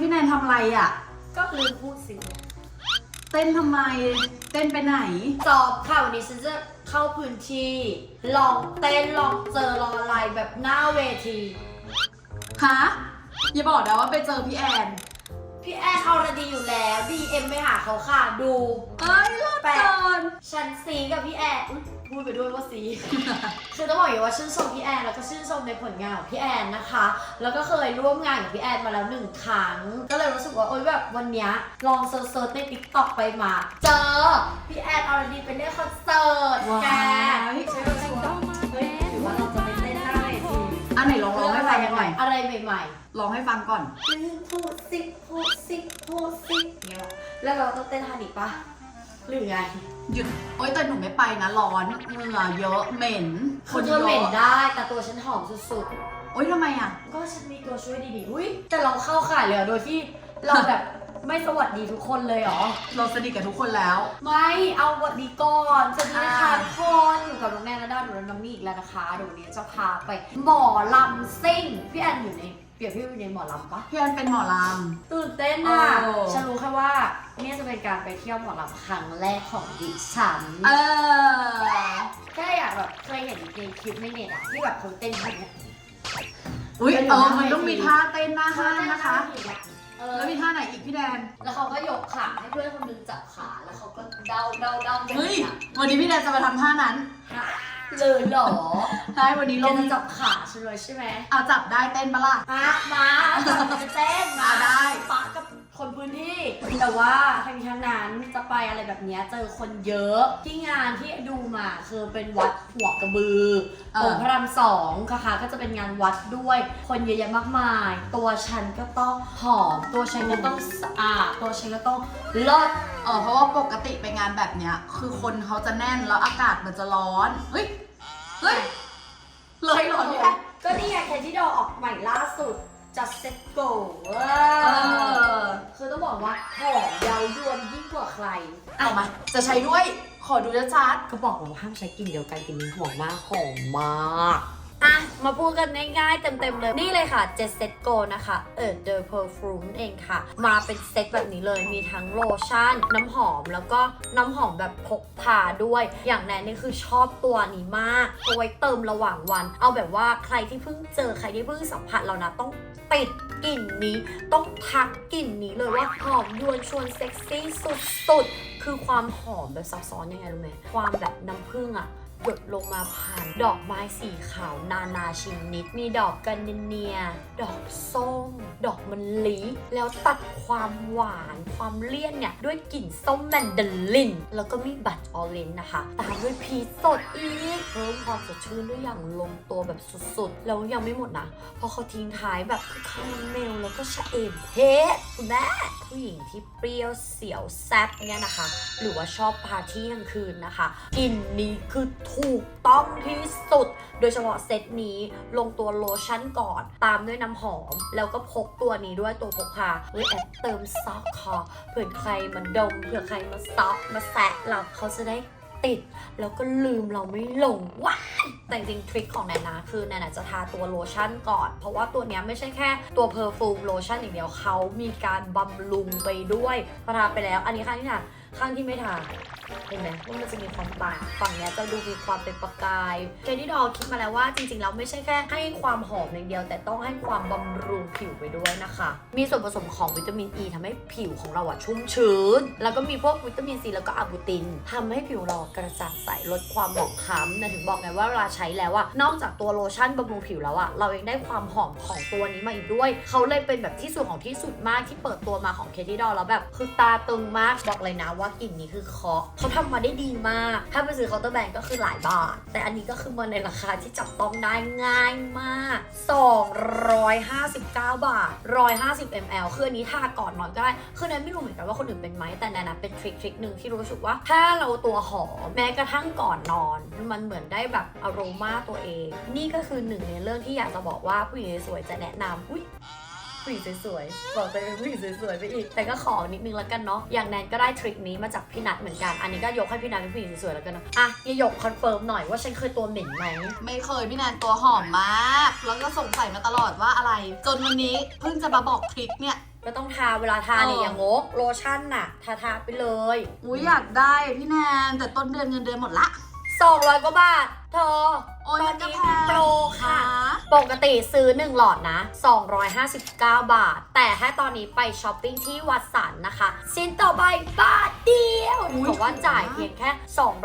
พี่แนนทำอะไรอะ ก็ลืมพูดสิ เต้นทำไม เต้นไปไหน สอบค่ะวันนี้ฉันจะเข้าพื้นที่ ลองเต้นลองเจอลองอะไรแบบหน้าเวที ฮะ อย่าบอกนะว่าไปเจอพี่แอน พี่แอนเอาระดีอยู่แล้ว DM ไปหาเขาค่ะ ดู เอ้ยรอดแปะก่อนฉันซีกับพี่แอนอุ๊ย พูดไปด้วยว่าซี คือต้องบอกอย่างว่าชื่นชมพี่แอนแล้วก็ชื่นชมในผลงานของพี่แอนนะคะ แล้วก็เคยร่วมงานกับพี่แอนมาแล้วหนึ่งครั้ง ก็เลยรู้สึกว่าโอ๊ยแบบวันเนี้ยลองเซิร์ชๆในติ๊กต็อกไปมา เจอพี่แอนอรดีไปเล่นคอนเสิร์ตว้าแกยใช่ไหมฉันก็เฮ้ยหรือว่าเราจะไปเต้นหน้าเวทีอันไหนลองร้องให้ฟังหน่อยอะไรใหม่ลองให้ฟังก่อนๆลืมพูดสิพูดสิพูดสิเนี่ยแล้วเราต้องเต้นท่านี้ปะ หรือไงหยุดโอ๊ยแต่หนูไม่ไปนะร้อนเหงื่อเยอะเหม็นคือเยตัวอะเหม็นได้ แต่ตัวฉันหอมสุดโอ๊ยทำไมอะ ๆ ก็ฉันมีตัวช่วยดีๆ อุ้ยแต่เราเข้าข่ายเลยเหรอโดยที่เราแบบไม่สวัสดีทุกคนเลยเหรอ เราสนิทกับทุกคนแล้ว ไม่เอาสวัสดีก่อนสวัสดีนะคะอ่า ทุกคนอยู่กับน้องแนนและด้านหนูและน้องมี่อีกแล้วนะคะเดี๋ยววันนี้จะพาไป หมอลำซิ่งพี่แอนอยู่ใน เปรียบพี่อยู่ในหมอลำปะพี่แอนเป็นหมอลตื่นเต้นอะโอ้ ฉันรู้แค่ว่าเนี่ยจะเป็นการไปเที่ยวหมอลำครั้งแรกของดิฉันำเออ แค่อยากแบบเคยเห็นในคลิปในเน็ตอะที่แบบเขาเต้นแบบเนี้ย อุ้ยเป็นเออหน้ามันต้องเวทีมีท่าเต้นหน้าห้างนะคะ เออแล้วมีท่าไหนอีกพี่แดน แล้วเขาก็ยกขาให้เพื่อนคนหนึงจับขา แล้วเขาก็เดาเดาเดาแบบเฮ้ยเนี้ย วันนี้พี่แดนจะมาทำท่านั้น เลยเหรอใช่วันนี้แกลงจะจับขาฉันเลยใช่ไหมเอาจับได้เต้นปะล่ะมามาจับจะเต้นมาอะได้ปะกับ คนพื้นที่ แต่ว่าทั้งนี้ทั้งนั้นจะไปอะไรแบบเนี้ยเจอคนเยอะที่งานที่ดูมาคือเป็นวัดหัวกระบือเออองค์พระรามสองค่ะก็จะเป็นงานวัดด้วย คนเยอะแยะมากมาย ตัวฉันก็ต้องหอม ตัวฉันก็ต้องสะอาดตัวฉันก็ต้องเลิศเออเพราะว่าปกติไปงานแบบเนี้ย คือคนเขาจะแน่นแล้วอากาศมันจะร้อนเฮ้ยเฮ้ยเลยเหรอพี่แดนก็นี่ไงแคนที่ดอออกใหม่ล่าสุด just set go เอเอออคือต้องบอกว่าหอมเยาวยวนยิ่งกว่าใคร เอามา จะใช้ด้วย ขอดูชัดก็บอกแล้วว่าห้ามใช้กลิ่นเดียวกันกลิ่นนี้หอมมากหอมมาก อะ มาพูดกันง่ายๆ เต็มๆเลย นี่เลยค่ะ Jet Set Go นะคะ เออ The Perfume เองค่ะ มาเป็นเซตแบบนี้เลย มีทั้งโลชั่น น้ำหอม แล้วก็น้ำหอมแบบพกพาด้วย อย่างแนนนี่คือชอบตัวนี้มากเอาไว้เติมระหว่างวัน เอาแบบว่าใครที่เพิ่งเจอ ใครที่เพิ่งสัมผัสเรานะต้องติดกลิ่นนี้ต้องทักกลิ่นนี้เลยว่าหอมยวนชวนเซ็กซี่สุดๆ คือความหอมแบบซับซ้อนยังไงรู้ไหมความแบบน้ำผึ้งอะ หยดลงมาผ่านดอกไม้สีขาวนานาชนิด มีดอกกันเนีย ดอกส้ม ดอกมันลิ แล้วตัดความหวานความเลี่ยนเนี่ย ด้วยกลิ่นส้มแมนดาริน แล้วก็มีบัตรออเรนนะคะ ตามด้วยพีชสดอีกเพิ่มความสดชื่นด้วยอย่างลงตัวแบบสุดๆ แล้วยังไม่หมดนะ เพราะเขาทิ้งท้ายแบบคือคาราเมลแล้วก็ชะเอมเฮ้คุณแม่ผู้หญิงที่เปรี้ยวเสียวแซ่บเนี่ยนะคะ หรือว่าชอบปาร์ตี้กลางคืนนะคะกลิ่นนี้คือถูกต้องที่สุด โดยเฉพาะเซตนี้ลงตัวโลชั่นก่อน ตามด้วยน้ำหอม แล้วก็พกตัวนี้ด้วยตัวพกพาเฮ้ยแอบเติมซอกคอเผื่อใครมาดมเผื่อใครมาซอกมาแซะเราเขาจะได้ติด แล้วก็ลืมเราไม่ลงว้าแต่จริงทริคของแนนนะคือแนนนะจะทาตัวโลชั่นก่อน เพราะว่าตัวนี้ไม่ใช่แค่ตัวเพอร์ฟูมโลชั่นอย่างเดียวเขามีการบำรุงไปด้วยพอทาไปแล้ว อันนี้ข้างที่ทาข้างที่ไม่ทา เห็นไหมว่ามันจะมีความต่างฝั่งเนี้ยจะดูมีความเป็นประกายเคที่ดอคิดมาแล้วว่าจริงๆแล้วไม่ใช่แค่ให้ความหอมอย่างเดียว แต่ต้องให้ความบำรุงผิวไปด้วยนะคะ มีส่วนผสมของวิตามินอ e ีทำให้ผิวของเราอะชุ่มชื้น แล้วก็มีพวกวิตามินซีแล้วก็อะบูตินทำให้ผิวเรากระจ่างใสลดความหมองคล้ำนะถึงบอกไงว่าเวลาใช้แล้วอะนอกจากตัวโลชั่นบำรุงผิวแล้วอะเรายังได้ความหอมของตัวนี้มาอีกด้วย เขาเลยเป็นแบบที่สุดของที่สุดมากที่เปิดตัวมาของเคที่ดอแล้วแบบคือตาตึงมากบอกเลยนะว่ากลิ่นนี้คือเคาะเขาทำมาได้ดีมาก ถ้าไปซื้อเคาน์เตอร์แบรนด์ก็คือหลายบาท แต่อันนี้ก็คือมาในราคาที่จับต้องได้ง่ายมาก 259 บาท 150 ml คืออันนี้ทาก่อนนอนก็ได้ คือแนนไม่รู้เหมือนกันว่าคนอื่นเป็นไหม แต่แนนนะเป็นทริคทริคหนึ่งที่รู้สึกว่า ถ้าเราตัวหอมแม้กระทั่งก่อนนอน มันเหมือนได้แบบอารมาตัวเอง นี่ก็คือหนึ่งในเรื่องที่อยากจะบอกว่าผู้หญิงสวยจะแนะนำอุ้ย ผู้หญิงสวยๆ บอกตัวเองเป็นผู้หญิงสวยๆไปอีก แต่ก็ขอนิดนึงแล้วกันเนาะ อย่างแนนก็ได้ทริคนี้มาจากพี่นัทเหมือนกัน อันนี้ก็ยกให้พี่นัทเป็นผู้หญิงสวยๆแล้วกันเนาะ อะยายหยกคอนเฟิร์มหน่อยว่าฉันเคยตัวเหม็นไหม ไม่เคยพี่แนนตัวหอมมาก แล้วก็สงสัยมาตลอดว่าอะไร จนวันนี้เพิ่งจะมาบอกทริคเนี่ย ก็ต้องทาเวลาทาเนี่ยเออออย่างงกโลชั่นน่ะ ทาทาไปเลย อุ้ยอยากได้พี่แนนแต่ต้นเดือนเงินเดือนหมดละ 200กว่าบาทเธอโอ้ยตอมันนก็นี้แพง โปรค่ะ ปกติซื้อ 1 หลอดนะ 259 บาท แต่ถ้าตอนนี้ไปช้อปปิ้งที่วัดสันนะคะสิ้นต่อไปบาทเดียวอุ๊ย บอกว่าถูกจ่ายมากเพียงแค่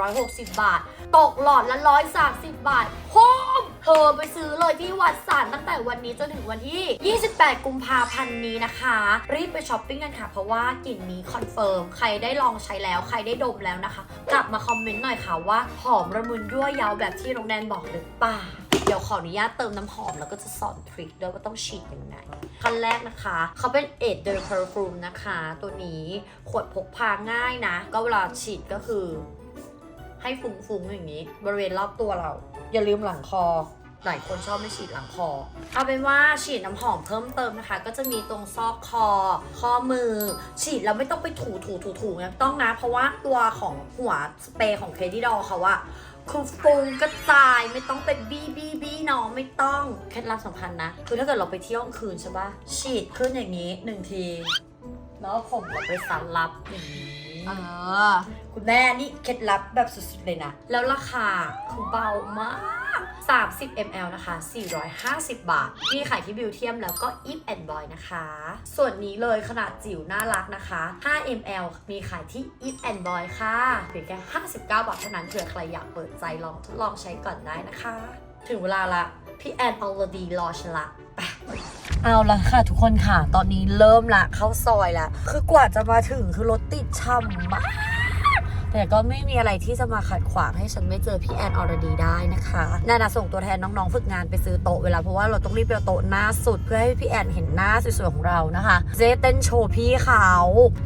260 บาท ตกหลอดละ 130 บาทโฮมเธอไปซื้อเลยที่วัดสันตั้งแต่วันนี้จนถึงวันที่ 28 กุมภาพันธ์นี้นะคะ รีบไปช้อปปิ้งกันค่ะ เพราะว่ากลิ่นนี้คอนเฟิร์ม ใครได้ลองใช้แล้ว ใครได้ดมแล้วนะคะ กลับมาคอมเมนต์หน่อยค่ะว่าหอมระมุนยั่วยาวแบบที่น้องแนนบอกหรือเปล่า เดี๋ยวขออนุญาตเติมน้ำหอมแล้วก็จะสอนทริคด้วยว่าต้องฉีดยังไง ขั้นแรกนะคะ เขาเป็นเอ d เดอร์พอร์ฟูมนะคะ ตัวนี้ขวดพกพาง่ายนะ ก็เวลาฉีดก็คือ ให้ฟุ้งๆอย่างนี้ บริเวณรอบตัวเรา อย่าลืมหลังคอหลายคนชอบไม่ฉีดหลังคอ เอาเป็นว่าฉีดน้ำหอมเพิ่มเติมนะคะ ก็จะมีตรงซอกคอ ข้อมือ ฉีดแล้วไม่ต้องไปถูถูถูถูนะต้องนะ เพราะว่าตัวของหัวสเปรย์ของเคดีดอเขาอะ คือฟุ้งกระจายไม่ต้องเป็นบี้บี้บี้น้องไม่ต้องเคล็ดลับสำคัญนะ คือถ้าเกิดเราไปเที่ยวกลางคืนใช่ปะฉีดขึ้นอย่างนี้หนึ่งที แล้วเอาผมเราไปสันรับอย่างนี้เออ คุณแม่นี่เคล็ดลับแบบสุดๆเลยนะ แล้วราคาคือเบามาก 30 ml นะคะ 450 บาทนี่ขายที่บิวเทียมแล้วก็ If and Boy นะคะ ส่วนนี้เลยขนาดจิ๋วน่ารักนะคะ 5 ml มีขายที่ If and Boy ค่ะเพียงแค่ 59 บาทเท่านั้นเผื่อใครอยากเปิดใจลองทดลองใช้ก่อนได้นะคะ ถึงเวลาละพี่แอนออลดีรอฉันละไปเอาละค่ะทุกคนค่ะ ตอนนี้เริ่มละเข้าซอยละคือกว่าจะมาถึงคือรถติดช่ำมาก แต่ก็ไม่มีอะไรที่จะมาขัดขวางให้ฉันไม่เจอพี่แอนออรดีได้นะคะนานาส่งตัวแทนน้องๆฝึกงานไปซื้อโต๊ะเวลาเพราะว่าเราต้องรีบไปเอาโต๊ะหน้าสุดเพื่อให้พี่แอนเห็นหน้าสวยๆของเรานะคะเจเต้นโชว์พี่เขา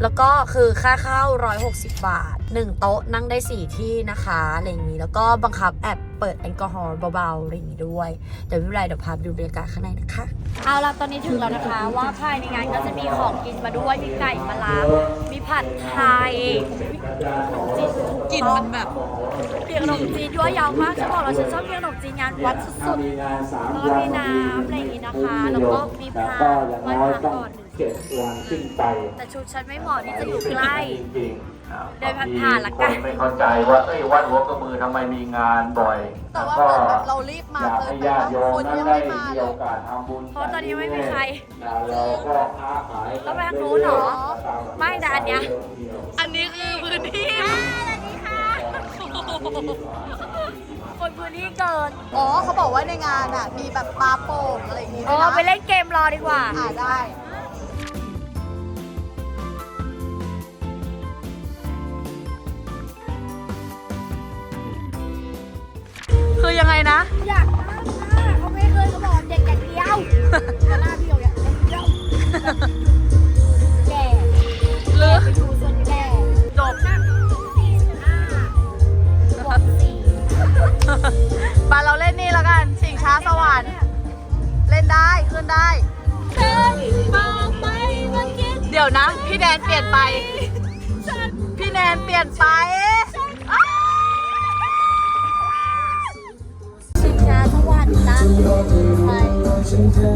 แล้วก็คือค่าเข้า 160 บาท 1 โต๊ะนั่งได้ 4 ที่นะคะอะไรอย่างนี้แล้วก็บังคับแอบเปิดแอลกอฮอล์เบาๆอะไรอย่างนี้ด้วยเดี๋ยวไม่เป็นไรเดี๋ยวพาไปดูบรรยากาศข้างในนะคะ เอาละตอนนี้ถึงแล้วนะคะ ว่าภายในงานก็จะมีของกินมาด้วยมีไก่มาลามีผัดไทยกลิ่นมันแบบเปียกขนมจีนด้วยยาวมากฉันบอกแล้วฉันชอบเปียกขนมจีนงานวัดสุดมีงานสามๆแล้วก็มีน้ำอะไรอย่างงี้นะคะ แล้วก็มีพระก็อย่างไหว้น้อยพระต้องก่อนหนึ่งเจ็ดวันขึ้นไปแต่ชุดฉันไม่เหมาะที่จะอยู่ใกล้จริงๆอ่า เดินผ่านๆละกันคไม่เข้าใจว่าเอ้ยวัดหัวกระมือทำไมมีงานบ่อยแต่ว่าก็เหมือนแบบเรารีบมาอยากเกินให้ไปญาติโยมคนนั้นยังได้ไม่มามีเลโอย กาสทำบุญเพราะตอนนี้ไม่มีใครนะเราก็ค้าขายต้องไปทางนู้นเหรอไม่แต่อันเนี้ย อันนี้คือพื้นที่คนพื้นที่เกินอ๋อเขาบอกว่าในงานอะมีแบบปลาโป่งอะไรอย่างงี้เอด้วยอนะไปเล่นเกมรอดีกว่า อ่าได้ คือยังไงนะ อยากมากนะเขาไม่เคยเขาบอกเด็กอย่างเดียวแต่หน้าพี่อย่างเดียวแก่หรือไปดูส่วนแก่จบสี่สิบห้าบวกสี่ไปเราเล่นนี่แล้วกันชิงช้าสวรรค์เล่นได้ขึ้นได้บอกไปเมื่อกี้เดี๋ยวนะ พี่แนนเปลี่ยนไป พี่แนนเปลี่ยนไปาสวรรค์นะใช่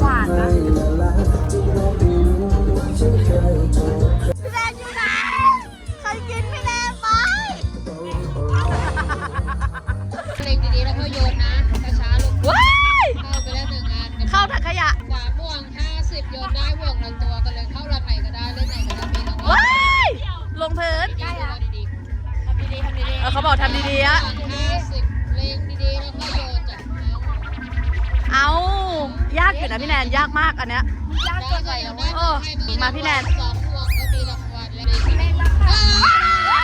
หวานนะพี่แนนอยู่ไหนใครกินพี่แนนไปเล็งดีๆแล้วก็โยนนะช้าๆลงว้ายเข้าไปแล้วหนึ่งอันเข้าถังขยะขวาม่วง50โยนได้ห่วงละตัวกันเลยเข้ารังไหนก็ได้เล่นไหนก็ได้มีรางวัว้าลยลงพื้นใกล้แล้วดีทำดีๆทำดีเออเขาบอกทำดีๆอะ50เล็ง ยากอยู่นะพี่แนนยากมากอันเนี้ยๆยากเกินไปแล้วเว้ยเออมาพี่แนนสองห่วงก็มีรางวัลแล้วเล่นบ้างค่ะ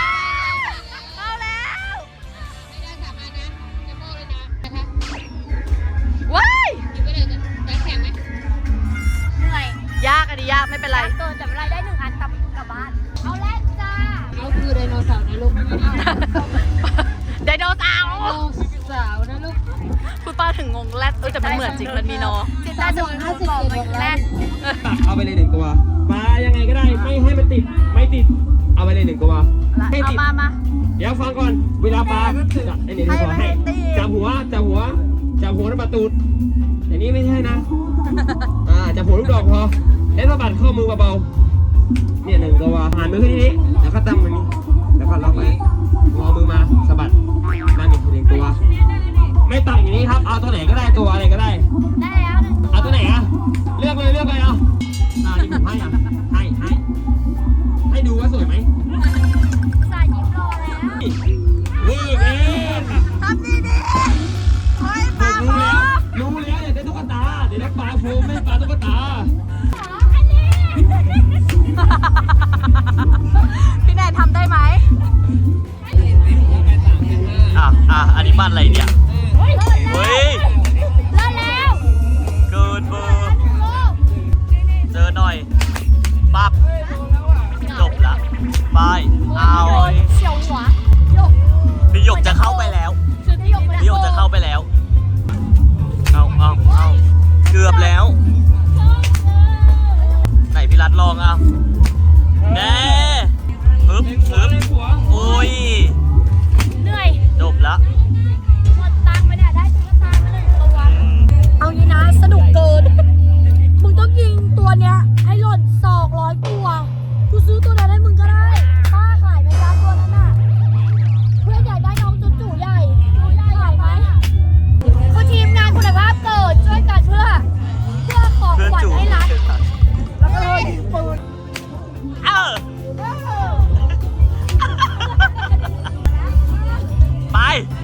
เข้าแล้วไม่ได้สามอันนะจะโม่เลยนะนะคะว้ายกินไปเลยจะแข็งไหมเหนื่อยยากอันนี้ยากไม่เป็นไรยากเกินแต่ไม่เป็นไรได้หนึ่งอันกลับกลับบ้านเอาแรกจ้าเขาคือไดโนเสาร์นะลูกไดโนเสาร์ไดโนเสาร์นะลูก ณป้าถึงงงแรดเออแต่มันเหมือนจริงมันมีนอจิตใต้สำนึกบอกมัแรดกเอาไปเลยหนึ่งตัวลายังไงก็ได้ไม่ให้มันติดไม่ติดเอาไปเลยหนึ่งตัวให้เอาติดมามา เดี๋ยวฟังก่อนเวลาปลาจับไอ้นี่ดีกว่าให้จับหัวจับหัวจับหัวแล้วปลาตูดอย่างนี้ไม่ใช่นะอ่าจับหัวลูกดอกพอแล้วสะบัดข้อมือเบาๆเนี่ยหนึ่งตัวหันมือขึ้นที่นี้แล้วก็ตาม 哪个来给我玩哪个 Hi.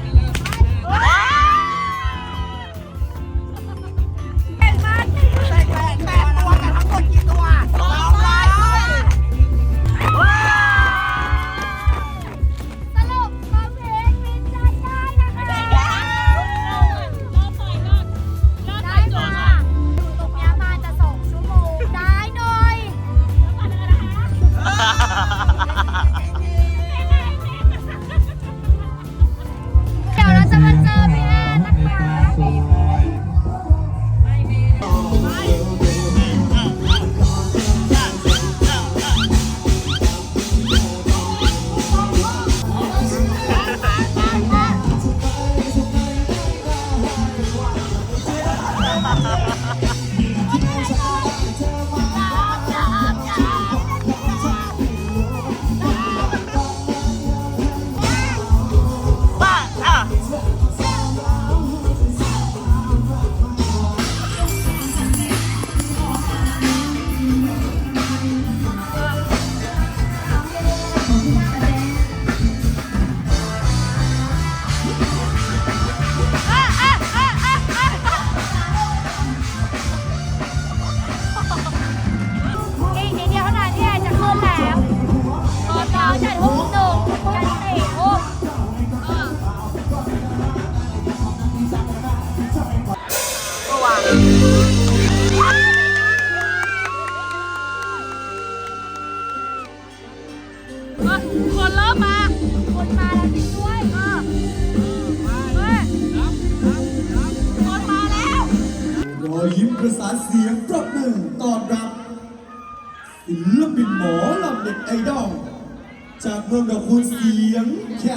นดอกคูณเสียงแค่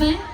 রাখবেন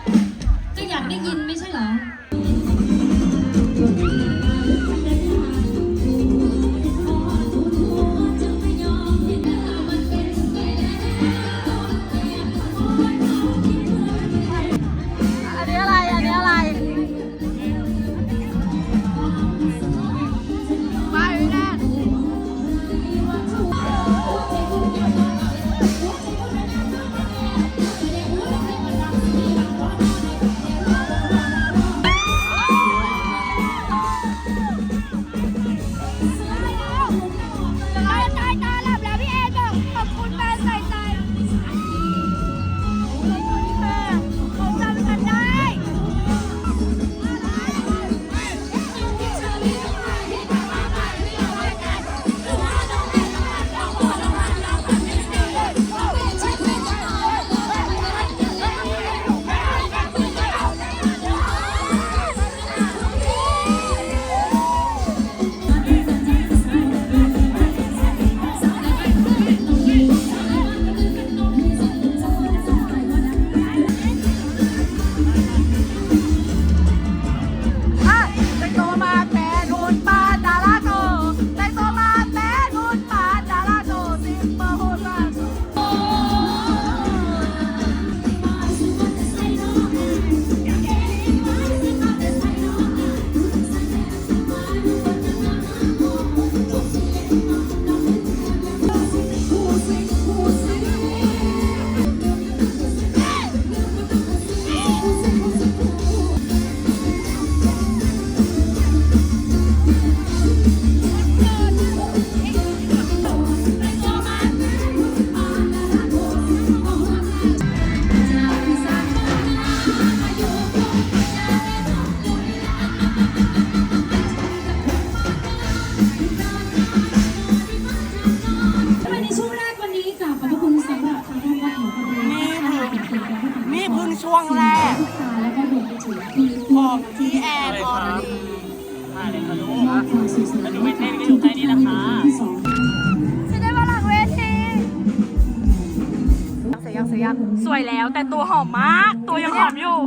สวยแล้ว แต่ตัวหอมมาก ตัวยังหอมอยู่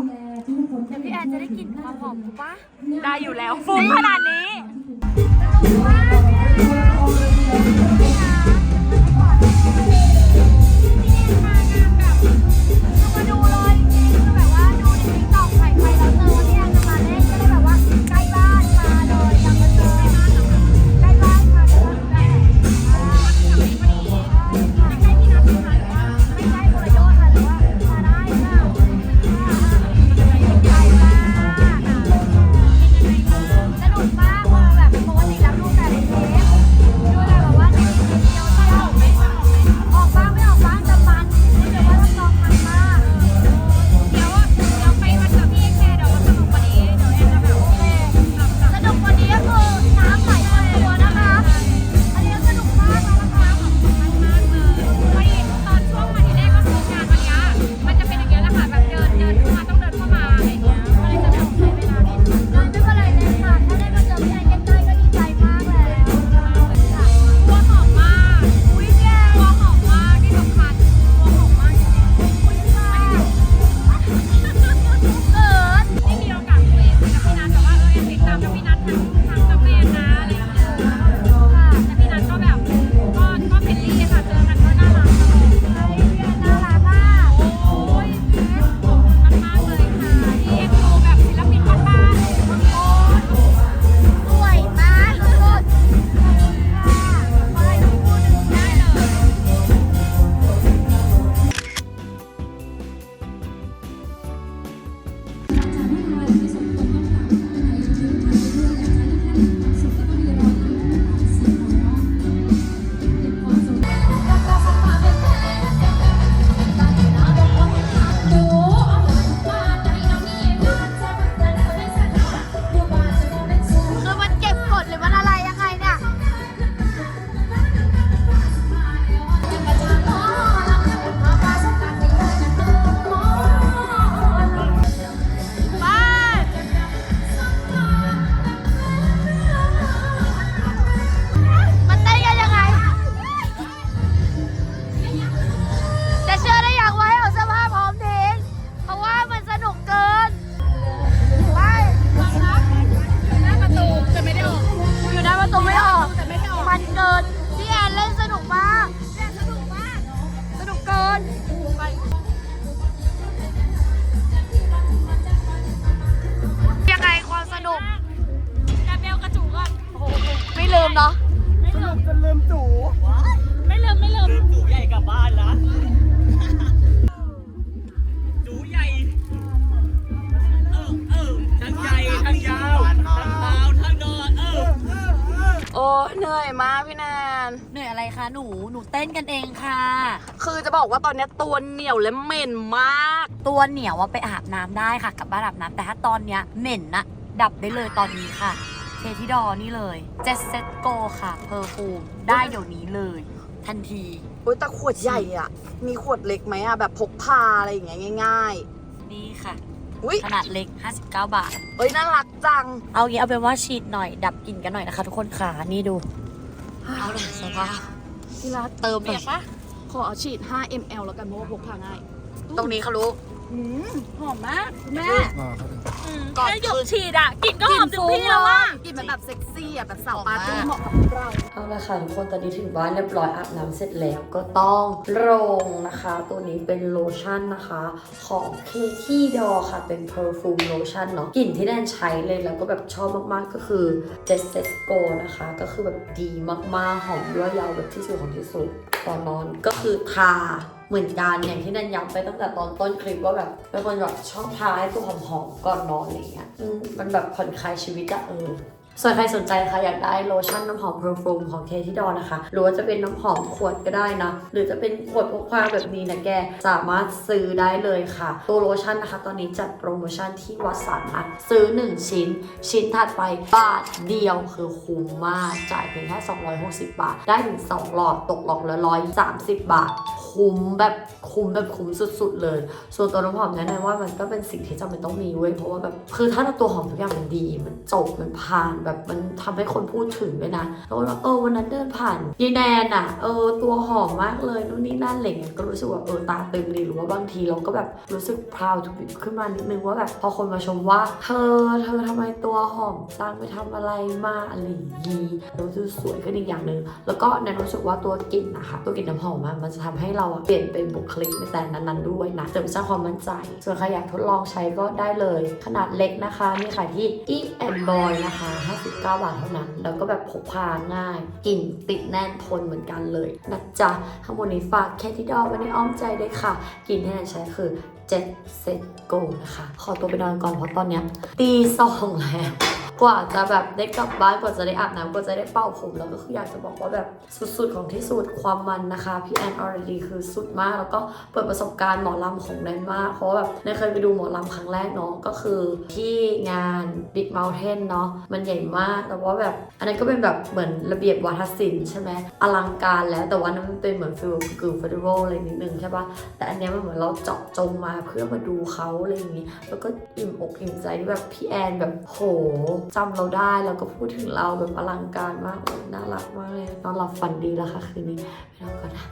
เดี๋ยวพี่แอนจะได้กลิ่นความหอมกูปะได้อยู่แล้วฟุ้งขนาดนี้ อ้เหนื่อยมากพี่แนน เหนื่อยอะไรคะหนู หนูเต้นกันเองค่ะ คือจะบอกว่าตอนเนี้ยตัวเหนียวและเหม็นมาก ตัวเหนียวว่าไปอาบน้ำได้ค่ะกลับบ้านอาบน้ำแต่ถ้าตอนเนี้ยเหม็นนะดับได้เลยตอนนี้ค่ะเคที่ดอนี่เลยเจสเซตโกค่ะเพอร์ฟูมได้เดี๋ยวนี้เลย ทันทีอุ้ยแต่ขวดใหญ่อะมีขวดเล็กไหมอะแบบพกพาอะไรอย่างเงี้ยง่าย นี่ค่ะๆ อุ้ยขนาดเล็ก 59 บาท เอ้ยน่ารักจัง เอางี้เอาเป็นว่าฉีดหน่อยดับกลิ่นกันหน่อยนะคะทุกคนค่ะ นี่ดู เอาหน่อยสภาพพี่รัตเติมหน่อยขอเอาฉีด 5 ml แล้วกันเพราะว่าพกพาง่าย ตรงนี้เขารู้ หอมมากแม่ก่อน แค่หยคืกอฉีดอะกลิ่นก็หอมถึงพี่แล้วอะ กลินมันแบบเซ็กซี่อะแบบสาวปาร์ตี้เหมาะกับเรา เอาละค่ะทุกคนตอนนี้ถึงบ้านเรียบร้อยอาบน้ำเสร็จแล้วก็ต้องลงนะคะ ตัวนี้เป็นโลชั่นนะคะ ของเคที่ดอค่ะเป็น perfume lotion เนาะกลิ่นที่แนนใช้เลยแล้วก็แบบชอบมากๆก็คือ j e s s e s c o นะคะ ก็คือแบบดีมากๆ หอมยั่วยาวแบบที่สุดของที่สุดก่อนนอนก็คือทา เหมือนกันอย่างที่แนันย้ำไปตั้งแต่ตอนต้นคลิปว่าแบบเป็นคนแบบชอบทาให้ตัวหอมๆก่อนนอนอะไรอย่างเงี้ยอืมมันแบบผ่อนคลายชีวิตอะเออส่วนใครสนใจนะคะอยากได้โลชั่นน้ำหอม perfume ของเคที่ดอนะคะ หรือว่าจะเป็นน้ำหอมขวดก็ได้นะ หรือจะเป็นขวดพกพาแบบนี้นะแก สามารถซื้อได้เลยค่ะ ตัวโลชั่นนะคะ ตอนนี้จัดโปรโมชั่นที่วัดสันนะซื้อ 1 ชิ้น ชิ้นถัดไปบาทเดียวคือคุ้มมาก จ่ายเพียงแค่ 260 บาท ได้ถึง 2 หลอดตกหลอดละ130 บาท คุ้มแบบคุ้มแบบคุ้มสุด ๆ เลย ส่วนตัวน้ำหอมแนะนำว่ามันก็เป็นสิ่งที่จำเป็นต้องมีเว้ยเพราะว่าแบบคือถ้าตัวหอมทุกอย่างมันดี มันจบมันผ่านแบบมันทำให้คนพูดถึงด้วยนะแล้วก็เออวันนั้นเดินผ่านยายแนนอะเออตัวหอมมากเลยนู่นนี่นั่นอะไรเงี้ยก็รู้สึกว่าเออตาตึงดีหรือว่าบางทีเราก็แบบรู้สึก proud to be ขึ้นมานิดนึงว่าแบบพอคนมาชมว่า เธอเธอทำไมตัวหอมจังไปทำอะไรมาอะไรอยีรู้สึกสวยขึ้นอีกอย่างหนึ่งแล้วก็แนนรู้สึกว่าตัวกลิ่นนะคะตัวกลิ่นน้ำหอมมันจะทำให้เราเปลี่ยนเป็นบุคลิกในแต่นั้นๆด้วยนะเสริมสร้างความมั่นใจ ส่วนใครอยากทดลองใช้ก็ได้เลย ขนาดเล็กนะคะ มีขายที่ e m boy นะคะ 59 บาทเท่านั้น แล้วก็แบบพกพาง่ายกลิ่นติดแน่นทนเหมือนกันเลยนะจ๊ะทั้งหมดนี้ฝากแค่ที่ดอไว้ในอ้อมใจด้วยค่ะกลิ่นที่แนนใช้คือ เจ็ดเซตโกนะคะ ขอตัวไปนอนก่อนเพราะตอนเนี้ยตีสองแล้ว กว่าจะแบบได้กลับบ้านกว่าจะได้อาบน้ำกว่าจะได้เป่าผมแล้วก็คืออยากจะบอกว่าแบบสุดๆของที่สุดความมันนะคะ พี่แอนอรดีคือสุดมาก แล้วก็เปิดประสบการณ์หมอลำของแนนมาก เพราะแบบแนนเคยไปดูหมอลำครั้งแรกเนาะก็คือที่งาน Big Mountain เนาะมันใหญ่มากแต่ว่าแบบอันนั้นก็เป็นแบบเหมือนระเบียบวัฒนศิลป์ใช่ไหมอลังการแล้วแต่ว่านั้นมันเป็นเหมือนฟิลกึ่งเฟสติวัลอะไรนิดนึงใช่ปะแต่อันเนี้ยมันเหมือนเราเจาะจงมาเพื่อมาดูเขาอะไรอย่างนี้ แล้วก็อิ่มอกอิ่มใจที่แบบพี่แอนแบบโหจำเราได้แล้วก็พูดถึงเราแบบอลังการมากเลยน่ารักมากเลยนอนหลับฝันดีแล้วค่ะคืนนี้ไปนอนก่อนนะ